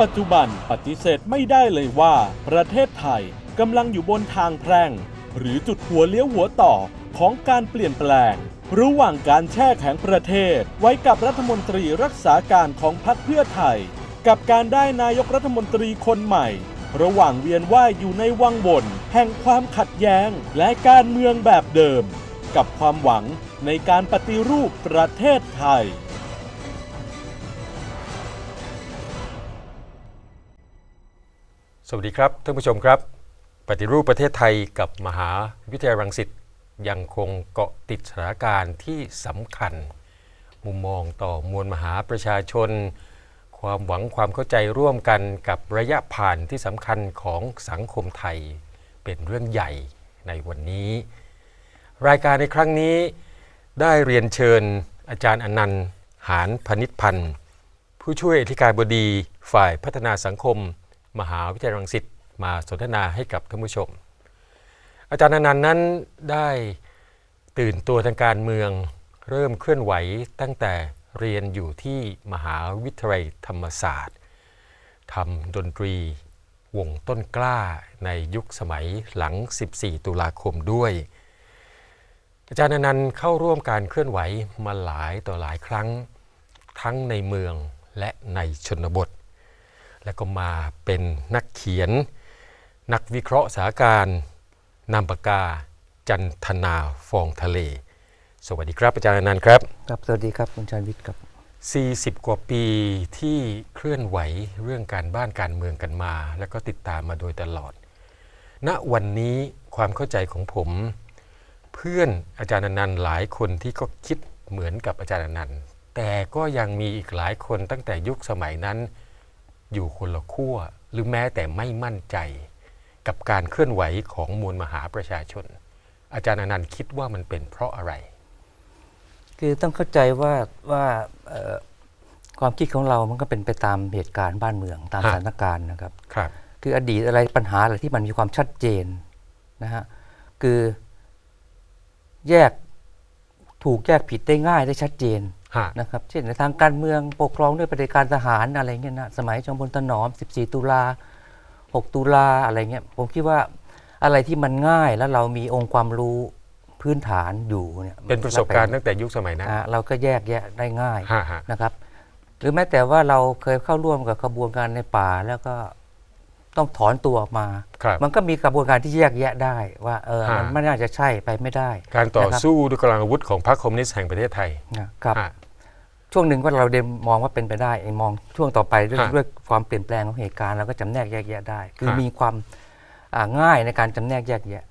ปัจจุบันปฏิเสธไม่ได้เลยว่า ประเทศไทยกำลังอยู่บนทางแพร่ง หรือจุดหัวเลี้ยวหัวต่อของการเปลี่ยนแปลง ระหว่างการแช่แข็งประเทศ ไว้กับรัฐมนตรีรักษาการของพรรคเพื่อไทย กับการได้นายกรัฐมนตรีคนใหม่ ระหว่างเวียนว่ายอยู่ในวังวนแห่งความขัดแย้งและการเมืองแบบเดิม กับความหวังในการปฏิรูปประเทศไทย สวัสดีครับท่านผู้ชมครับ ปฏิรูปประเทศไทยกับมหาวิทยาลัยรังสิตยังคงเกาะติดสถานการณ์ที่สำคัญ มุมมองต่อมวลมหาประชาชน ความหวังความเข้าใจร่วมกันกับระยะผ่านที่สำคัญของสังคมไทย เป็นเรื่องใหญ่ในวันนี้ รายการในครั้งนี้ได้เรียนเชิญอาจารย์อนันต์ หานพนิษพันธ์ ผู้ช่วยอธิการบดีฝ่ายพัฒนาสังคม มหาวิทยาลัยรังสิตมาสนทนาให้กับท่านผู้ชม อาจารย์อนันต์นั้นได้ตื่นตัวทางการเมืองเริ่มเคลื่อนไหวตั้งแต่เรียนอยู่ที่มหาวิทยาลัยธรรมศาสตร์ทำดนตรีวงต้นกล้าในยุคสมัยหลัง 14 ตุลาคมด้วย อาจารย์นันต์เข้าร่วมการเคลื่อนไหวมาหลายต่อหลายครั้ง ทั้งในเมืองและในชนบท และก็มาเป็นนักเขียน นักวิเคราะห์สถานการณ์นามปากกา จันทนาฟองทะเล สวัสดีครับอาจารย์อนันต์ครับ ครับ สวัสดีครับคุณชานวิทย์ครับ 40 กว่าปีที่เคลื่อนไหวเรื่องการบ้านการเมืองกันมา แล้วก็ติดตามมาโดยตลอด ณวันนี้ความเข้าใจของผม เพื่อนอาจารย์อนันต์หลายคนที่ก็คิดเหมือนกับอาจารย์อนันต์แต่ก็ยังมีอีกหลายคนตั้งแต่ยุคสมัยนั้น อยู่คนละขั้วหรือแม้แต่ไม่มั่นใจ กับการเคลื่อนไหวของมวลมหาประชาชน อาจารย์อนันต์คิดว่ามันเป็นเพราะอะไร คือต้องเข้าใจว่าว่าเอ่อความคิดของเรามันก็เป็นไปตามเหตุการณ์บ้านเมืองตามฮะสถานการณ์นะครับครับ คืออดีตอะไรปัญหาอะไรที่มันมีความชัดเจนนะฮะคือแยกถูกแยกผิดได้ง่ายได้ชัดเจนฮะ นะครับเช่นในทางการเมืองปกครองด้วยปฏิการทหารอะไรเงี้ยนะสมัยจอมพลถนอม 14 ตุลา 6 ตุลาอะไรเงี้ยผมคิดว่าอะไรที่มันง่ายแล้วเรามีองค์ความรู้พื้นฐานอยู่เนี่ยเป็นประสบการณ์ตั้งแต่ยุคสมัยนั้นอ่าเราก็แยกแยะได้ง่ายฮะฮะนะครับหรือแม้แต่ว่าเราเคยเข้าร่วมกับกระบวนการในป่าแล้วก็ต้องถอนตัวออกมาครับมันก็มีกระบวนการที่แยกแยะได้ว่าเออฮะมันไม่น่าจะใช่ไปไม่ได้ การต่อนะครับสู้ด้วยกำลังอาวุธของพรรคคอมมิวนิสต์แห่งประเทศไทยนะครับฮะ ช่วงหนึ่งก็เราเดมมองว่าเป็นไปได้ไอ้มองช่วงต่อไปด้วยฮะด้วยความเปลี่ยนแปลงของเหตุการณ์เราก็จำแนกแยกแยะได้ คือฮะ มีความอ่าง่ายในการจำแนกแยกแยะ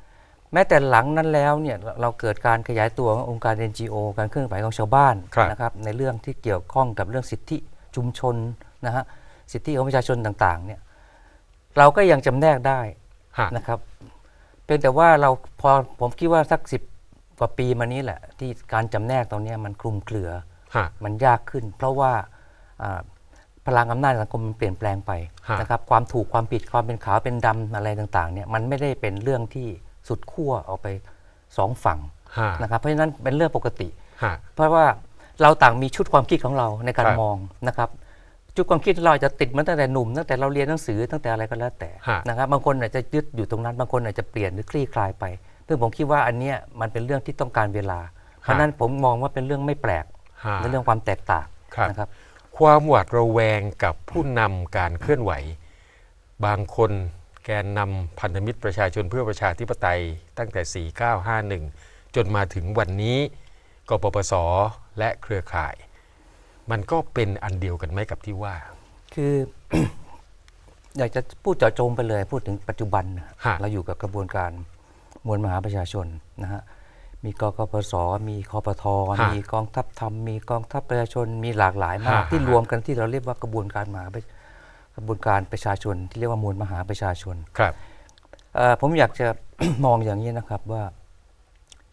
แม้แต่หลังนั้นแล้วเนี่ยเราเราเกิดการขยายตัวขององค์การ NGO การเคลื่อนไหวของชาวบ้านครับ นะครับในเรื่องที่เกี่ยวข้องกับเรื่องสิทธิชุมชนนะฮะสิทธิของประชาชนต่างๆเนี่ยเราก็ยังจำแนกได้ ฮะ นะครับเป็นแต่ว่าเราพอผมคิดว่าสักสิบกว่าปีมานี้แหละ ที่การจำแนกตรงเนี้ยมันคลุมเครือฮะ มันยากขึ้น เพราะว่าอ่าพลังอำนาจสังคมมันเปลี่ยนแปลงไปฮะนะครับความถูกความผิดความเป็นขาวเป็นดำอะไรต่างๆเนี่ยมันไม่ได้เป็นเรื่องที่สุดขั้วออกไปสองฝั่งฮะนะครับเพราะฉะนั้นเป็นเรื่องปกติฮะเพราะว่าเราต่างมีชุดความคิดของเราในการครับมองนะครับชุดความคิดเราอาจจะติดมาตั้งแต่หนุ่มตั้งแต่เราเรียนหนังสือตั้งแต่อะไรก็แล้วแต่ฮะนะครับบางคนอาจจะยึดอยู่ตรงนั้นบางคนอาจจะเปลี่ยนหรือคลี่คลายไปซึ่งผมคิดว่าอันเนี้ยมันเป็นเรื่องที่ต้องการเวลา เพราะฉะนั้นผมมองว่าเป็นเรื่องไม่แปลก ฮะในเรื่องความแตกต่างครับนะครับ ความหวาดระแวงกับผู้นำการเคลื่อนไหว บางคนแกนนำพันธมิตรประชาชนเพื่อประชาธิปไตยตั้งแต่ 4951 จนมาถึงวันนี้กปปสและเครือข่าย มันก็เป็นอันเดียวกันไหมกับที่ว่า คืออยากจะพูดเจาะจงไปเลย พูดถึงปัจจุบันนะฮะเราอยู่กับกระบวนการมวลมหาประชาชนนะฮะ มีกกปสมีคอปทฮะมีกองทัพธรรมมีกองทัพประชาชนมีหลากหลายมากฮะที่ฮะรวมกันที่เราเรียกว่ากระบวนการมหาประกระบวนการประชาชน ที่เรียกว่ามวลมหาประชาชนครับเอ่อผมอยากจะมองอย่างนี้นะครับว่า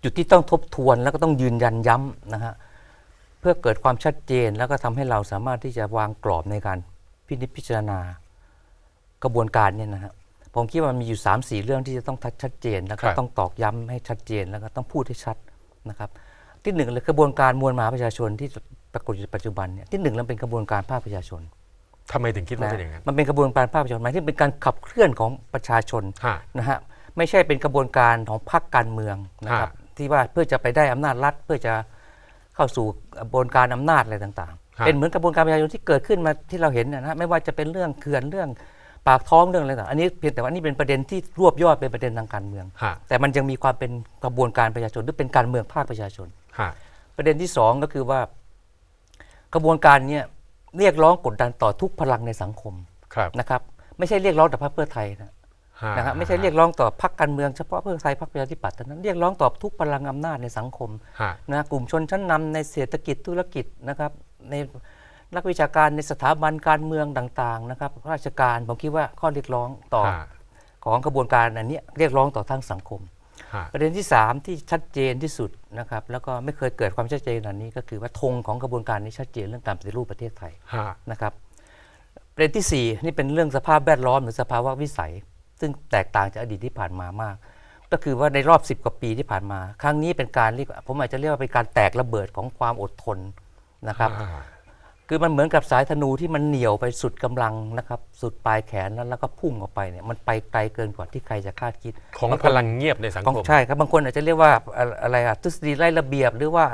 จุดที่ต้องทบทวนแล้วก็ต้องยืนยันย้ำนะฮะเพื่อเกิดความชัดเจนแล้วก็ทำให้เราสามารถที่จะวางกรอบในการพินิจพิจารณากระบวนการเนี่ยนะฮะ ผมคิดว่ามันมีอยู่3ามสี่เรื่องที่จะต้องชัดเจน แล้วก็ครับต้องตอกย้ำให้ชัดเจน แล้วก็ต้องพูดให้ชัดนะครับ ที่หนึ่งเลยกระบวนการมวลมหาประชาชนที่ปรากฏอยู่ปัจจุบันเนี่ยที่หนึ่งเราเป็นกระบวนการภาคประชาชนทำไมถึงคิดว่าเป็นอย่างนั้นมันเป็นกระบวนการภาคประชาชนหมายถึงเป็นการขับเคลื่อนของประชาชนฮะนะฮะไม่ใช่เป็นกระบวนการของพรรคการเมืองนะครับฮะที่ว่าเพื่อจะไปได้อำนาจรัฐเพื่อจะเข้าสู่กระบวนการอำนาจอะไรต่างฮะๆเป็นเหมือนกระบวนการประชาชนที่เกิดขึ้นมาที่เราเห็นนะฮะไม่ว่าจะเป็นเรื่องเขื่อนเรื่อง ปากท้องเรื่องอะไรต่างๆอันนี้เพียงแต่ว่านี่เป็นประเด็นที่รวบยอดเป็นประเด็นทางการเมือง ฮะแต่มันยังมีความเป็นกระบวนการประชาชนหรือเป็นการเมืองภาคประชาชน ฮะประเด็นที่สองก็คือว่า กระบวนการเนี้เรียกร้องกดดันต่อทุกพลังในสังคมครับนะครับ ไม่ใช่เรียกร้องแต่พรรคเพื่อไทยนะ ฮะนะครับไม่ใช่เรียกร้องต่อพรรคการเมืองเฉพาะเพื่อไทยพรรคประชาธิปัตย์เท่านั้นเรียกร้องต่อทุกพลังอำนาจในสังคมฮะ นะกลุ่มชนชั้นนำในเศรษฐกิจธุรกิจนะครับใน นักวิชาการในสถาบันการเมืองต่างๆนะครับราชการผมคิดว่าข้อเรียกร้องต่อฮะของกระบวนการอันเนี้ยเรียกร้องต่อทั้งสังคมฮะประเด็นที่ 3 ที่ชัดเจนที่สุดนะครับแล้วก็ไม่เคยเกิดความชัดเจนอันนี้ ก็คือว่าธงของกระบวนการนี้ชัดเจนเรื่องการปฏิรูปประเทศไทยฮะนะครับประเด็นที่ 4 นี่เป็นเรื่องสภาพแวดล้อมหรือสภาวะวิสัย ซึ่งแตกต่างจากอดีตที่ผ่านมามาก ก็คือว่าในรอบ 10 กว่าปีที่ผ่านมา ครั้งนี้เป็นการเรียกผมอาจจะเรียกว่าเป็นการแตกระเบิดของความอดทนนะครับฮะ คือมันเหมือนกับสายธนูที่มันเหนี่ยวไปสุดกำลังนะครับ สุดปลายแขนแล้วแล้วก็พุ่งออกไปเนี่ยมันไปไกลเกินกว่าที่ใครจะคาดคิด ของบางพคนลังเงียบในสังของคมใช่ครับบางคนอาจจะเรียกว่าอะอะไรอะทฤษฎีไล่ระเบียบหรือว่า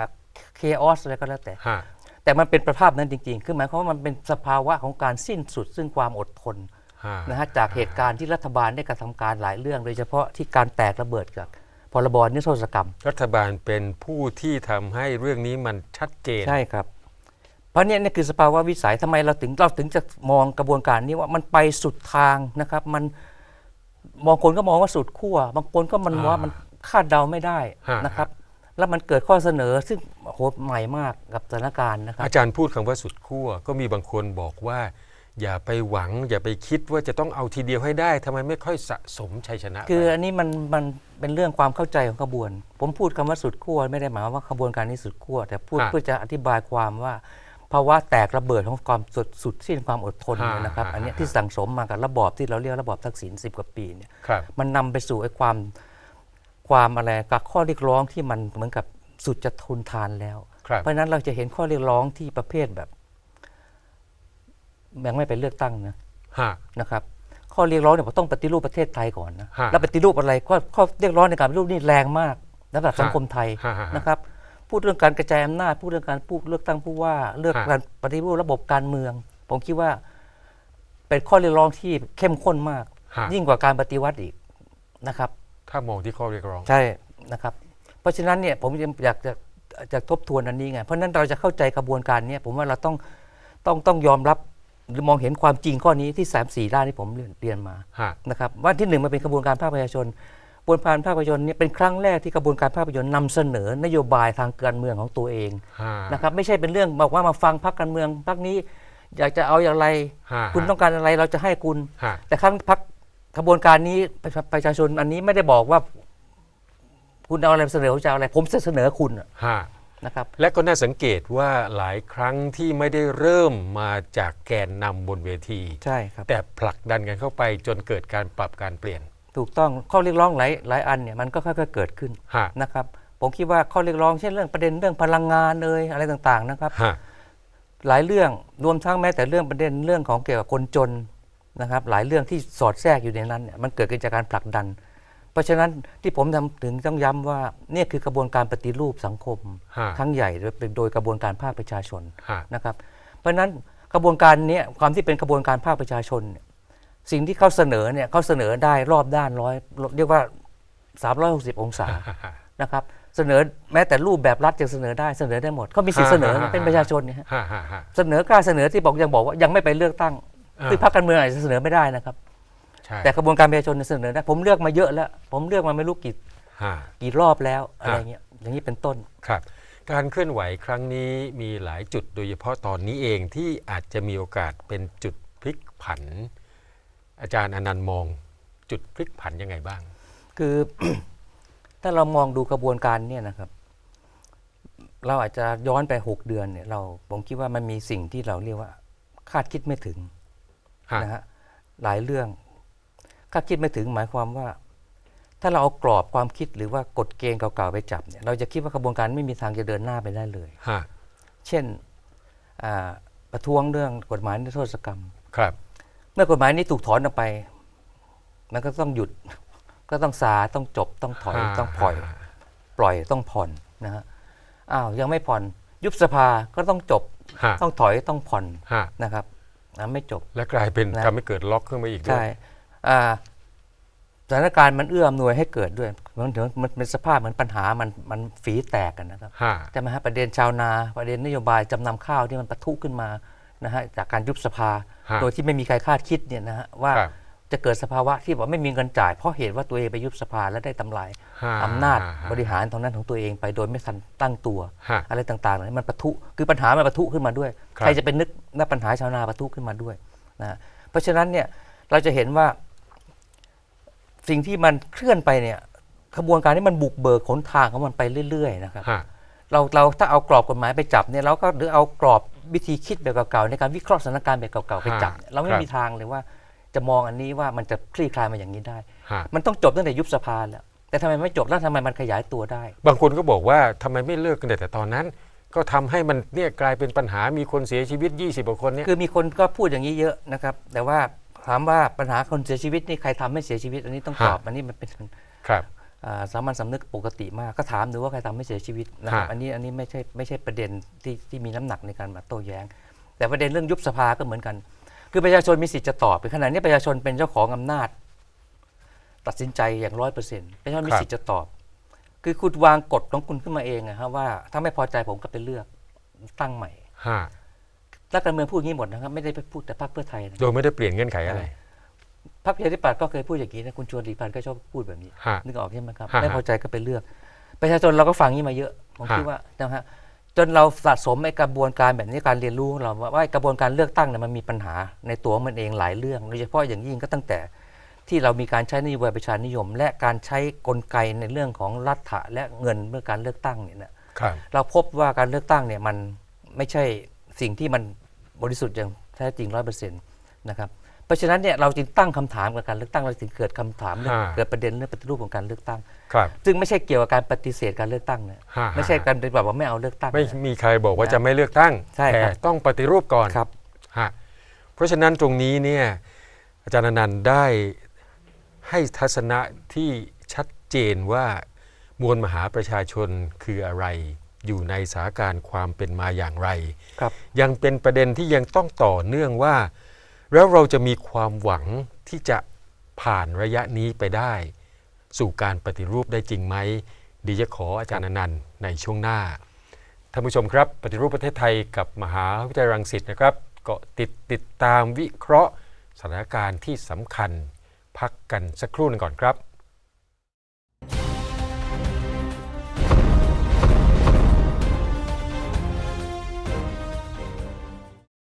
เคออสอะไรก็แล้วแต่ฮะแต่มันเป็นประภาพนั้นจริงๆ คือหมายความว่ามันเป็นสภาวะของการสิ้นสุด ซึ่งความอดทนฮะนะฮะจากเหตุการณ์ที่รัฐบาลได้กระทำการหลายเรื่อง โดยเฉพาะที่การแตกระเบิดจากพรบนิรโทษกรรม รัฐบาลเป็นผู้ที่ทำให้เรื่องนี้มันชัดเจนใช่ครับ เพราะเนี่ยนี่คือสภาวะวิสัยทำไมเราถึงเราถึงจะมองกระบวนการนี้ว่ามันไปสุดทางนะครับมันบางคนก็มองว่าสุดขั้วบางคนก็มันอ่าว่ามันคาดเดาไม่ได้ฮะนะครับ แล้วมันเกิดข้อเสนอซึ่งโหใหม่มากกับสถานการณ์นะครับอาจารย์พูดคำว่าสุดขั้วก็มีบางคนบอกว่า อย่าไปหวัง อย่าไปคิดว่าจะต้องเอาทีเดียวให้ได้ทำไมไม่ค่อยสะสมชัยชนะไปคืออันนี้มันมันเป็นเรื่องความเข้าใจของขบวน ผมพูดคำว่าสุดขั้วไม่ได้หมายความว่าขบวนการนี้สุดขั้วแต่พูดฮะเพื่อจะอธิบายความว่า ภาวะแตกระเบิดของความสุดสุดสิ้นความอดทนฮะเนี่ยนะครับฮะอันเนี้ยฮะที่สั่งสมมากับระบอบที่เราเรียกระบอบทักษิณสิบกว่าปีเนี่ยครับมันนำไปสู่ไอ้ความความอะไรกับข้อเรียกร้องที่มันเหมือนกับสุดจะทนทานแล้ว ครับ เพราะฉะนั้นเราจะเห็นข้อเรียกร้องที่ประเภทแบบยังไม่ไปเลือกตั้งนะ ฮะ นะครับข้อเรียกร้องเนี่ยต้องปฏิรูปประเทศไทยก่อนนะฮะแล้วปฏิรูปอะไรข้อข้อเรียกร้องในการปฏิรูปนี่แรงมากสำหรับฮะสังคมไทยฮะฮะฮะ นะครับ พูดเรื่องการกระจายอำนาจพูดเรื่องการพูดเลือกตั้งผู้ว่า เลือกฮะการปฏิรูประบบการเมือง ผมคิดว่า เป็นข้อเรียกร้องที่เข้มข้นมาก ฮะ ยิ่งกว่าการปฏิวัติอีกนะครับ ถ้ามองที่ข้อเรียกร้อง ใช่นะครับ เพราะฉะนั้นเนี่ยผมอยากจะจะทบทวนอันนี้ไงเพราะฉะนั้นเราจะเข้าใจกระบวนการเนี้ผมว่าเราต้องต้องต้องยอมรับหรือมองเห็นความจริงข้อนี้ที่สามสี่ด้านที่ผมเรียนเรียนมาฮะ นะครับว่าที่หนึ่งมันเป็นกระบวนการภาคประชาชนกระ บวนการภาคประชาชนเนี่ยเป็นครั้งแรกที่กระบวนการภาคประชาชนนำเสนอนโยบายทางการเมืองของตัวเองฮะนะครับไม่ใช่เป็นเรื่องบอกว่ามาฟังพรรคการเมืองพรรคนี้ อยากจะเอาอย่างไรฮะคุณต้องการอะไรเราจะให้คุณฮะแต่ครั้งพักกระบวนการนี้ประชาประชาชนอันนี้ไม่ได้บอกว่า คุณเอาอะไรเสนอผมจะเอาอะไร ผมจะเสนอคุณน่ะฮะนะครับและก็น่าสังเกตว่าหลายครั้งที่ไม่ได้เริ่มมาจากแกนนำบนเวที ใช่ครับแต่ผลักดันกันเข้าไปจนเกิดการปรับการเปลี่ยน ถูกต้องข้อเรียกร้องหลายหลายอันเนี่ยมันก็ค่อยๆเกิดขึ้นฮะ นะครับ ผมคิดว่าข้อเรียกร้องเช่นเรื่องประเด็นเรื่องพลังงานเลยอะไรต่างๆนะครับ ฮะ หลายเรื่องรวมทั้งแม้แต่เรื่องประเด็นเรื่องของเกี่ยวกับคนจนนะครับ หลายเรื่องที่สอดแทรกอยู่ในนั้นเนี่ยมันเกิดขึ้นจากการผลักดัน เพราะฉะนั้นที่ผมทำถึงต้องย้ำว่าเนี่ยคือกระบวนการปฏิรูปสังคมฮะ ครั้งใหญ่โดยเป็นโดยกระบวนการภาคประชาชน ฮะ นะครับเพราะฉะนั้นกระบวนการเนี้ยความที่เป็นกระบวนการภาคประชาชนเนี่ย สิ่งที่เขาเสนอเนี่ยเขาเสนอได้รอบด้านร้อยเรียกว่า 360 องศาฮะนะครับเสนอแม้แต่รูปแบบรัฐยังเสนอได้เสนอได้หมดเขามีสิทธิ์เสนอฮะเป็นประชาชนเนี่ยฮะฮะฮะฮะเสนอกล้าเสนอที่บอกยังบอกว่ายังไม่ไปเลือกตั้งอ่าคือพรรคการเมืองอาจจะเสนอไม่ได้นะครับใช่แต่กระบวนการประชาชนเนี่ยเสนอได้ผมเลือกมาเยอะแล้ว ผมเลือกมาไม่รู้กี่ฮะกี่รอบแล้วอะไรเงี้ยอย่างนี้เป็นต้นครับ การเคลื่อนไหวครั้งนี้มีหลายจุดโดยเฉพาะตอนนี้เองที่อาจจะมีโอกาสเป็นจุดพลิกผัน อาจารย์อนันต์มองจุดพลิกผันยังไงบ้าง คือถ้าเรามองดูกระบวนการเนี่ยนะครับ เราอาจจะย้อนไป 6 เดือนเนี่ยเราผมคิดว่ามันมีสิ่งที่เราเรียกว่า คาดคิดไม่ถึงฮะนะฮะหลายเรื่อง คาดคิดไม่ถึงหมายความว่า ถ้าเราเอากรอบความคิดหรือว่ากฎเกณฑ์เก่าๆไปจับเนี่ยเราจะคิดว่ากระบวนการไม่มีทางจะเดินหน้าไปได้เลยฮะเช่นอ่าประท้วงเรื่องกฎหมายนิรโทษกรรมครับ เมื่อกฎหมายนี้ถูกถอนออกไป มันก็ต้องหยุด ก็ต้องซาต้องจบต้องถอยอ่าต้องปล่อย ปล่อยต้องผ่อนนะฮะอ้าวยังไม่ผ่อนยุบสภาก็ต้องจบฮะต้องถอยต้องผ่อนฮะนะครับนะไม่จบ และกลายเป็นนะทำให้เกิดล็อกขึ้นมาอีกด้วใช่ยอ่าสถานการณ์มันเอื้ออำนวยให้เกิดด้วยมันถึงมันเป็นสภาพเหมือนปัญหามันมันฝีแตกกันนะครับฮะใช่ไหมฮะประเด็นชาวนา ประเด็นนโยบายจำนำข้าวที่มันปะทุขึ้นมา นะฮะจากการยุบสภา ฮะโดยที่ไม่มีใครคาดคิดเนี่ยนะฮะว่าครับจะเกิดสภาวะที่บอกไม่มีเงินจ่าย เพราะเหตุว่าตัวเองไปยุบสภาและได้ทำลายฮะอำนาจฮะบริหารตรงนั้นของตัวเองไปโดยไม่ทันตั้งตัว ฮะอะไรต่างๆเหล่านี้มันปะทุคือปัญหามันปะทุขึ้นมาด้วย ครับ ใครจะเป็นนึกว่าปัญหาชาวนาปะทุขึ้นมาด้วยนะฮะเพราะฉะนั้นเนี่ยเราจะเห็นว่า สิ่งที่มันเคลื่อนไปเนี่ยขบวนการที่มันบุกเบิกขนทางของมันไปเรื่อยๆนะครับ ฮะ เราเราถ้าเอากรอบกฎหมายไปจับเนี่ยเราก็หรือเอากรอบวิธีคิดแบบเก่าๆในการวิเคราะห์สถานการณ์แบบเก่าๆไปจับเนี่ยเราไม่มีทางเลยว่าจะมองอันนี้ว่ามันจะคลี่คลายมาอย่างนี้ได้ ฮะ มันต้องจบตั้งแต่ยุบสภาแล้วแต่ทำไมไม่จบแล้วทำไมมันขยายตัวได้ บางคนก็บอกว่าทำไมไม่เลิกกันแต่ตอนนั้น ก็ทำให้มันเนี่ยกลายเป็นปัญหามีคนเสียชีวิต 20กว่าคนเนี่ย คือมีคนก็พูดอย่างนี้เยอะนะครับ แต่ว่าถามว่าปัญหาคนเสียชีวิตนี่ใครทำให้เสียชีวิต อันนี้ต้องตอบ ฮะ อันนี้มันเป็นครับอ่า สามัญสำนึกปกติมากก็ถามดูว่าใครทำให้เสียชีวิตนะครับฮะอันนี้อันนี้ไม่ใช่ไม่ใช่ประเด็นที่ที่มีน้ำหนักในการมาโต้แย้ง แต่ประเด็นเรื่องยุบสภาก็เหมือนกัน คือประชาชนมีสิทธิ์จะตอบในขณะนี้ประชาชนเป็นเจ้าของอำนาจ ตัดสินใจอย่างร้อยเปอร์เซ็นต์ประชาชนมีครับสิทธิ์จะตอบ คือคุณวางกฎของคุณขึ้นมาเองนะครับว่าถ้าไม่พอใจผมก็ไปเลือกตั้งใหม่ฮะนักการเมืองพูดอย่างนี้หมดนะครับ ไม่ได้ไปพูดแต่พรรคเพื่อไทยนะโดยไม่ได้เปลี่ยนเงื่อนไขอะไร พรรคประชาธิปัตย์ก็เคยพูดอย่างนี้นะคุณชวนหลีกภัยก็ชอบพูดแบบนี้ฮะนึกออกใช่ไหมครับฮะ ไม่พอใจก็ไปเลือก ประชาชนเราก็ฟังนี้มาเยอะผมฮะคิดว่านะฮะจนเราสะสมไอ้กระบวนการแบบนี้การเรียนรู้ของเราว่าว่าไอ้กระบวนการเลือกตั้งเนี่ยมันมีปัญหาในตัวมันเองหลายเรื่อง โดยเฉพาะอย่างยิ่งก็ตั้งแต่ที่เรามีการใช้นโยบายประชานิยม และการใช้กลไกในเรื่องของรัฐะและเงินเมื่อการเลือกตั้งเนี่ยนะ ครับ เราพบว่าการเลือกตั้งเนี่ยมันไม่ใช่สิ่งที่มันบริสุทธิ์อย่างแท้จริงร้อยเปอร์เซ็นต์นะครับเพ ราะฉะนั้นเนี่ยเราจึงตั้งคำถามกับการเลือกตั้งเราถึงเกิดคำถามเรื่องฮะเกิดประเด็นเรื่องปฏิรูปของการเลือกตั้งครับซึ่งไม่ใช่เกี่ยวกับการปฏิเสธการเลือกตั้งนะฮะไม่ใช่การปฏิบัติว่าไม่เอาเลือกตั้ง ไม่นะมีใครบอกว่าจะไม่เลือกตั้งใช่ครับแต่ต้องปฏิรูปก่อนครับฮะเพราะฉะนั้นตรงนี้เนี่ยอาจารย์อนันต์ได้ให้ทัศนะที่ชัดเจนว่ามวลมหาประชาชนคืออะไร อยู่ในสถานการณ์ความเป็นมาอย่างไรครับยังเป็นประเด็นที่ยังต้องต่อเนื่องว่า แล้วเราจะมีความหวังที่จะผ่านระยะนี้ไปได้ สู่การปฏิรูปได้จริงไหมดีจะขออาจารย์นันต์ในช่วงหน้าท่านผู้ชมครับ ปฏิรูปประเทศไทยกับมหาวิทยาลัยรังสิตนะครับเกาะติดติดตามวิเคราะห์สถานการณ์ที่สำคัญ พักกันสักครู่หนึงก่อนครับ